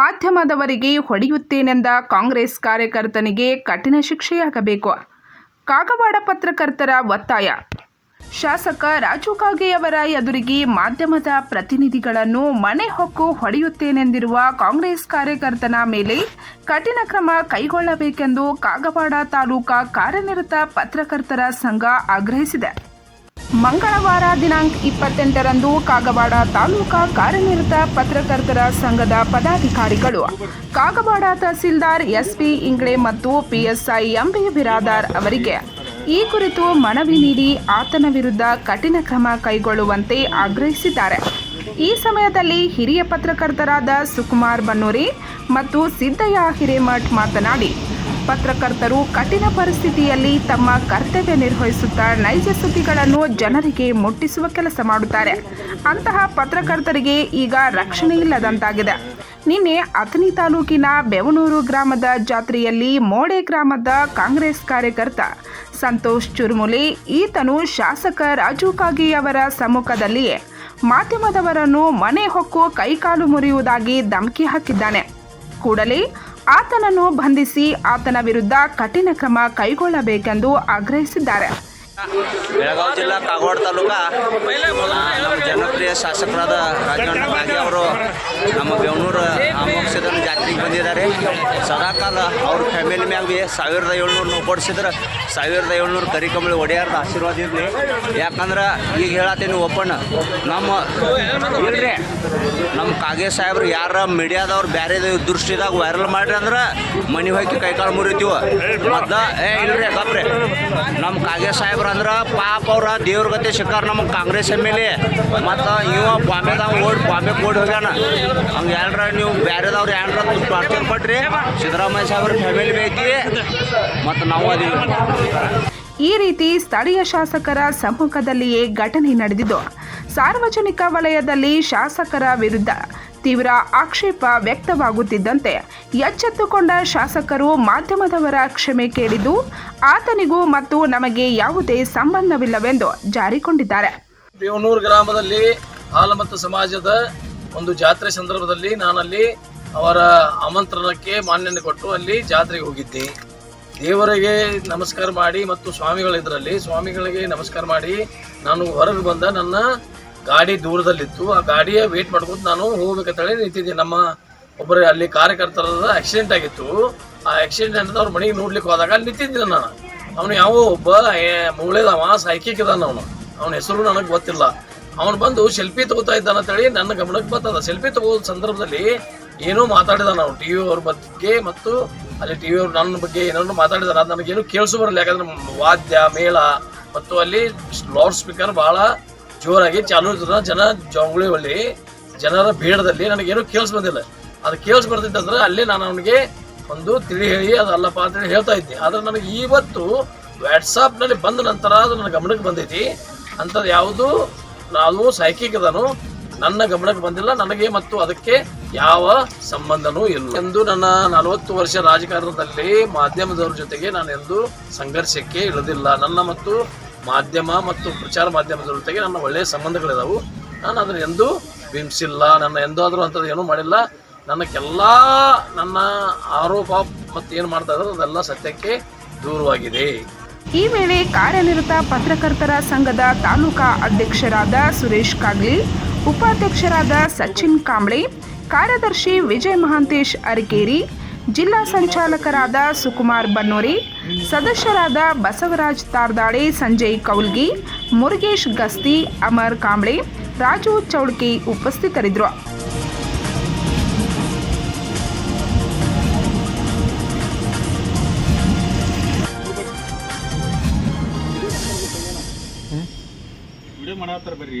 ಮಾಧ್ಯಮದವರಿಗೆ ಹೊಡೆಯುತ್ತೇನೆಂದ ಕಾಂಗ್ರೆಸ್ ಕಾರ್ಯಕರ್ತನಿಗೆ ಕಠಿಣ ಶಿಕ್ಷೆಯಾಗಬೇಕು. ಕಾಗವಾಡ ಪತ್ರಕರ್ತರ ಒತ್ತಾಯ. ಶಾಸಕ ರಾಜು ಕಾಗೆಯವರ ಎದುರಿಗೆ ಮಾಧ್ಯಮದ ಪ್ರತಿನಿಧಿಗಳನ್ನು ಮನೆ ಹೊಕ್ಕು ಹೊಡೆಯುತ್ತೇನೆಂದಿರುವ ಕಾಂಗ್ರೆಸ್ ಕಾರ್ಯಕರ್ತನ ಮೇಲೆ ಕಠಿಣ ಕ್ರಮ ಕೈಗೊಳ್ಳಬೇಕೆಂದು ಕಾಗವಾಡ ತಾಲೂಕಾ ಕಾರ್ಯನಿರತ ಪತ್ರಕರ್ತರ ಸಂಘ ಆಗ್ರಹಿಸಿದೆ. ಮಂಗಳವಾರ ದಿನಾಂಕ ಇಪ್ಪತ್ತೆಂಟರಂದು ಕಾಗವಾಡ ತಾಲೂಕಾ ಕಾರ್ಯನಿರತ ಪತ್ರಕರ್ತರ ಸಂಘದ ಪದಾಧಿಕಾರಿಗಳು, ಕಾಗವಾಡ ತಹಸೀಲ್ದಾರ್ ಎಸ್ಪಿ ಇಂಗ್ಳೆ ಮತ್ತು ಪಿಎಸ್ಐ ಎಂಬಿ ಬಿರಾದಾರ್ ಅವರಿಗೆ ಈ ಕುರಿತು ಮನವಿ ನೀಡಿ ಆತನ ವಿರುದ್ಧ ಕಠಿಣ ಕ್ರಮ ಕೈಗೊಳ್ಳುವಂತೆ ಆಗ್ರಹಿಸಿದ್ದಾರೆ. ಈ ಸಮಯದಲ್ಲಿ ಹಿರಿಯ ಪತ್ರಕರ್ತರಾದ ಸುಕುಮಾರ್ ಬನ್ನೂರಿ ಮತ್ತು ಸಿದ್ದಯ್ಯ ಹಿರೇಮಠ್ ಮಾತನಾಡಿ ಪತ್ರಕರ್ತರು ಕಠಿಣ ಪರಿಸ್ಥಿತಿಯಲ್ಲಿ ತಮ್ಮ ಕರ್ತವ್ಯ ನಿರ್ವಹಿಸುತ್ತಾ ನೈಜ ಸುದ್ದಿಗಳನ್ನು ಜನರಿಗೆ ಮುಟ್ಟಿಸುವ ಕೆಲಸ ಮಾಡುತ್ತಾರೆ. ಅಂತಹ ಪತ್ರಕರ್ತರಿಗೆ ಈಗ ರಕ್ಷಣೆ ಇಲ್ಲದಂತಾಗಿದೆ. ನಿನ್ನೆ ಅಥಣಿ ತಾಲೂಕಿನ ಬೆವನೂರು ಗ್ರಾಮದ ಜಾತ್ರೆಯಲ್ಲಿ ಮೋಡೆ ಗ್ರಾಮದ ಕಾಂಗ್ರೆಸ್ ಕಾರ್ಯಕರ್ತ ಸಂತೋಷ್ ಚುರ್ಮುಲಿ, ಈತನು ಶಾಸಕ ರಾಜು ಕಾಗಿ ಅವರ ಸಮ್ಮುಖದಲ್ಲಿಯೇ ಮಾಧ್ಯಮದವರನ್ನು ಮನೆ ಹೊಕ್ಕು ಕೈಕಾಲು ಮುರಿಯುವುದಾಗಿ ಧಮಕಿ ಹಾಕಿದ್ದಾನೆ. ಕೂಡಲೇ ಆತನನ್ನು ಬಂಧಿಸಿ ಆತನ ವಿರುದ್ಧ ಕಠಿಣ ಕ್ರಮ ಕೈಗೊಳ್ಳಬೇಕೆಂದು ಆಗ್ರಹಿಸಿದ್ದಾರೆ. ಬೆಳಗಾವಿ ಜಿಲ್ಲಾ ಕಾಗವಾಡ ತಾಲೂಕ ಜನಪ್ರಿಯ ಶಾಸಕರಾದ ರಾಜಣ್ಣ ಅವರು ನಮ್ಮ ಬೆವನೂರು ಬಂದಿದ್ದಾರೆ ಸದಾಕಾಲ ಅವ್ರ ಫ್ಯಾಮಿಲಿ ಮ್ಯಾಗ ಭೀ ಸಾವಿರದ ಏಳ್ನೂರು ನೋವು ಕೊಡಿಸಿದ್ರೆ. ಸಾವಿರದ ಏಳ್ನೂರು ಕರಿಕಂಬಳಿ ಒಡೆಯಾರ್ದ ಆಶೀರ್ವಾದ ಇರಲಿ ಯಾಕಂದ್ರೆ ಈಗ ಹೇಳತ್ತೀನಿ ಓಪನ್, ನಮ್ಮ ಇಲ್ರಿ, ನಮ್ಮ ಕಾಗೆ ಸಾಹೇಬ್ರು ಯಾರ ಮೀಡಿಯಾದವ್ರು ಬೇರೆ ದೃಷ್ಟಿದಾಗ ವೈರಲ್ ಮಾಡ್ರಿ ಅಂದ್ರೆ ಮನೆ ಹೋಗಿ ಕೈಕಾಲು ಮುರಿತೀವ. ಮತ್ತು, ಏ, ಇಲ್ರಿ, ಗಪ್ರಿ. ನಮ್ಮ ಕಾಗೆ ಸಾಹೇಬ್ರು ಅಂದ್ರೆ ಪಾಪ ಅವ್ರ ದೇವ್ರ ಗತಿ ಸಿಕ್ಕಾರ ನಮ್ಮ ಕಾಂಗ್ರೆಸ್ ಎಂ ಎಲ್ ಎ. ಮತ್ತು ಇವ ಬಾಂಬೆದಾಗ ಓಡ್ ಬಾಂಬೆ ಓಡಿ ಹೋಗ್ಯಾನ. ಹಂಗೆ ಯಾರ ನೀವು ಬೇರೆದವ್ರು ಯಾರ ಪಾರ್ಟಿ ಕೊಟ್ರಿ. ಸಿದ್ದರಾಮಯ್ಯ ಸಾಹೇಬ್ರ ಫ್ಯಾಮಿಲಿ ಬೇಕಿ. ಮತ್ತು ನಾವು ಅದೀವಿ ಈ ರೀತಿ ಸ್ಥಳೀಯ ಶಾಸಕರ ಸಮ್ಮುಖದಲ್ಲಿಯೇ ಘಟನೆ ನಡೆದಿದ್ದು ಸಾರ್ವಜನಿಕ ವಲಯದಲ್ಲಿ ಶಾಸಕರ ವಿರುದ್ಧ ತೀವ್ರ ಆಕ್ಷೇಪ ವ್ಯಕ್ತವಾಗುತ್ತಿದ್ದಂತೆ ಎಚ್ಚೆತ್ತುಕೊಂಡ ಶಾಸಕರು ಮಾಧ್ಯಮದವರ ಕ್ಷಮೆ ಕೇಳಿದ್ದು ಆತನಿಗೂ ಮತ್ತು ನಮಗೆ ಯಾವುದೇ ಸಂಬಂಧವಿಲ್ಲವೆಂದು ಜಾರಿಕೊಂಡಿದ್ದಾರೆ. ಬೇವನೂರು ಗ್ರಾಮದಲ್ಲಿ ಆಲಮತ್ತು ಸಮಾಜದ ಒಂದು ಜಾತ್ರೆ ಸಂದರ್ಭದಲ್ಲಿ ನಾನಲ್ಲಿ ಅವರ ಆಮಂತ್ರಣಕ್ಕೆ ಮಾನ್ಯತೆ ಕೊಟ್ಟು ಅಲ್ಲಿ ಜಾತ್ರೆಗೆ ಹೋಗಿದ್ದೆ. ದೇವರಿಗೆ ನಮಸ್ಕಾರ ಮಾಡಿ ಮತ್ತು ಸ್ವಾಮಿಗಳಿದ್ರಲ್ಲಿ ಸ್ವಾಮಿಗಳಿಗೆ ನಮಸ್ಕಾರ ಮಾಡಿ ನಾನು ಹೊರಗೆ ಬಂದ ನನ್ನ ಗಾಡಿ ದೂರದಲ್ಲಿತ್ತು. ಆ ಗಾಡಿಯ ವೇಟ್ ಮಾಡ್ಕೊಂಡು ನಾನು ಹೋಗ್ಬೇಕಂತೇಳಿ ನಿಂತಿದ್ದೆ. ನಮ್ಮ ಒಬ್ಬರು ಅಲ್ಲಿ ಕಾರ್ಯಕರ್ತರದ ಆಕ್ಸಿಡೆಂಟ್ ಆಗಿತ್ತು. ಆ ಆಕ್ಸಿಡೆಂಟ್ ಅಂತ ಅವ್ರ ಮನೆಗೆ ನೋಡ್ಲಿಕ್ಕೆ ಹೋದಾಗ ಅಲ್ಲಿ ನಿಂತಿದ್ದೆ ನಾನು. ಅವನು ಯಾವ ಒಬ್ಬ ಮೂಳೆದವ ಸೈಕಿಕ್ ಇದಾನ ಅವನು. ಅವನ ಹೆಸರು ನನಗೆ ಗೊತ್ತಿಲ್ಲ. ಅವನು ಬಂದು ಸೆಲ್ಫಿ ತಗೋತಾ ಇದ್ದಾನ ಅಂತೇಳಿ ನನ್ನ ಗಮನಕ್ಕೆ ಬರ್ತದ ಸೆಲ್ಫಿ ತಗೋ ಸಂದರ್ಭದಲ್ಲಿ ಏನೋ ಮಾತಾಡಿದ ನಾವು ಟಿ ವಿ ಅವ್ರ ಬಗ್ಗೆ ಮತ್ತು ಅಲ್ಲಿ ಟಿ ವಿ ಅವ್ರು ನನ್ನ ಬಗ್ಗೆ ಏನಾದ್ರು ಮಾತಾಡಿದಾರೆ, ಅದು ನನಗೇನು ಕೇಳಿಸು ಬರಲ್ಲ. ಯಾಕಂದ್ರೆ ವಾದ್ಯ, ಮೇಳ ಮತ್ತು ಅಲ್ಲಿ ಲೌಡ್ ಸ್ಪೀಕರ್ ಭಾಳ ಜೋರಾಗಿ ಚಾಲೂ ಇರ್ತದ. ಜನ ಜಂಗುಳಿ ಒಳ್ಳಿ ಜನರ ಬೇಡದಲ್ಲಿ ನನಗೇನು ಕೇಳಿಸ್ ಬಂದಿಲ್ಲ. ಅದು ಕೇಳಿಸ್ ಬರ್ತಿತ್ತಂದ್ರೆ ಅಲ್ಲಿ ನಾನು ಅವನಿಗೆ ಒಂದು ತಿಳಿ ಹೇಳಿ, ಅದು ಅಲ್ಲಪ್ಪ ಅಂತೇಳಿ ಹೇಳ್ತಾ ಇದ್ದೆ. ಆದ್ರೆ ನನಗೆ ಇವತ್ತು ವ್ಯಾಟ್ಸಾಪ್ನಲ್ಲಿ ಬಂದ ನಂತರ ಅದು ನನ್ನ ಗಮನಕ್ಕೆ ಬಂದೈತಿ. ಅಂಥದ್ದು ಯಾವುದು ನಾನು ಸೈಕಿಕ್ ಅದನು ನನ್ನ ಗಮನಕ್ಕೆ ಬಂದಿಲ್ಲ. ನನಗೆ ಮತ್ತು ಅದಕ್ಕೆ ಯಾವ ಸಂಬಂಧನೂ ಇಲ್ಲ. ಎಂದು ನನ್ನ ನಲವತ್ತು ವರ್ಷ ರಾಜಕಾರಣದಲ್ಲಿ ಮಾಧ್ಯಮದವ್ರ ಜೊತೆಗೆ ನಾನು ಎಂದು ಸಂಘರ್ಷಕ್ಕೆ ಇಳಿದಿಲ್ಲ. ನನ್ನ ಮತ್ತು ಮಾಧ್ಯಮ ಮತ್ತು ಪ್ರಚಾರ ಮಾಧ್ಯಮದ ಜೊತೆಗೆ ನನ್ನ ಒಳ್ಳೆಯ ಸಂಬಂಧಗಳಿದಾವೆ. ನಾನು ಅದನ್ನು ಎಂದೂ ಬಿಂಬಿಸಿಲ್ಲ. ನನ್ನ ಎಂದಾದರೂ ಅಂಥದ್ದು ಏನೂ ಮಾಡಿಲ್ಲ. ನನಗೆಲ್ಲ ನನ್ನ ಆರೋಪ ಮತ್ತು ಏನು ಮಾಡ್ತಾ ಇದ್ದಾರೆ ಅದೆಲ್ಲ ಸತ್ಯಕ್ಕೆ ದೂರವಾಗಿದೆ. ಈ ವೇಳೆ ಕಾರ್ಯನಿರತ ಪತ್ರಕರ್ತರ ಸಂಘದ ತಾಲೂಕಾ ಅಧ್ಯಕ್ಷರಾದ ಸುರೇಶ್ ಕಾಗ್ಲಿ ಉಪಾಧ್ಯಕ್ಷರಾದ ಸಚಿನ್ ಕಾಂಬ್ಳೆ ಕಾರ್ಯದರ್ಶಿ ವಿಜಯ್ ಮಹಾಂತೇಶ್ ಅರಕೇರಿ ಜಿಲ್ಲಾ ಸಂಚಾಲಕರಾದ ಸುಕುಮಾರ್ ಬನ್ನೋರಿ ಸದಸ್ಯರಾದ ಬಸವರಾಜ್ ತಾರ್ದಾಳೆ ಸಂಜಯ್ ಕೌಲ್ಗಿ ಮುರುಗೇಶ್ ಗಸ್ತಿ ಅಮರ್ ಕಾಂಬ್ಳೆ ರಾಜು ಚೌಡ್ಕಿ ಉಪಸ್ಥಿತರಿದ್ದರು. ವಿಡಿಯೋ ಕೊಡ್ತಾರೆ ಬರ್ರಿ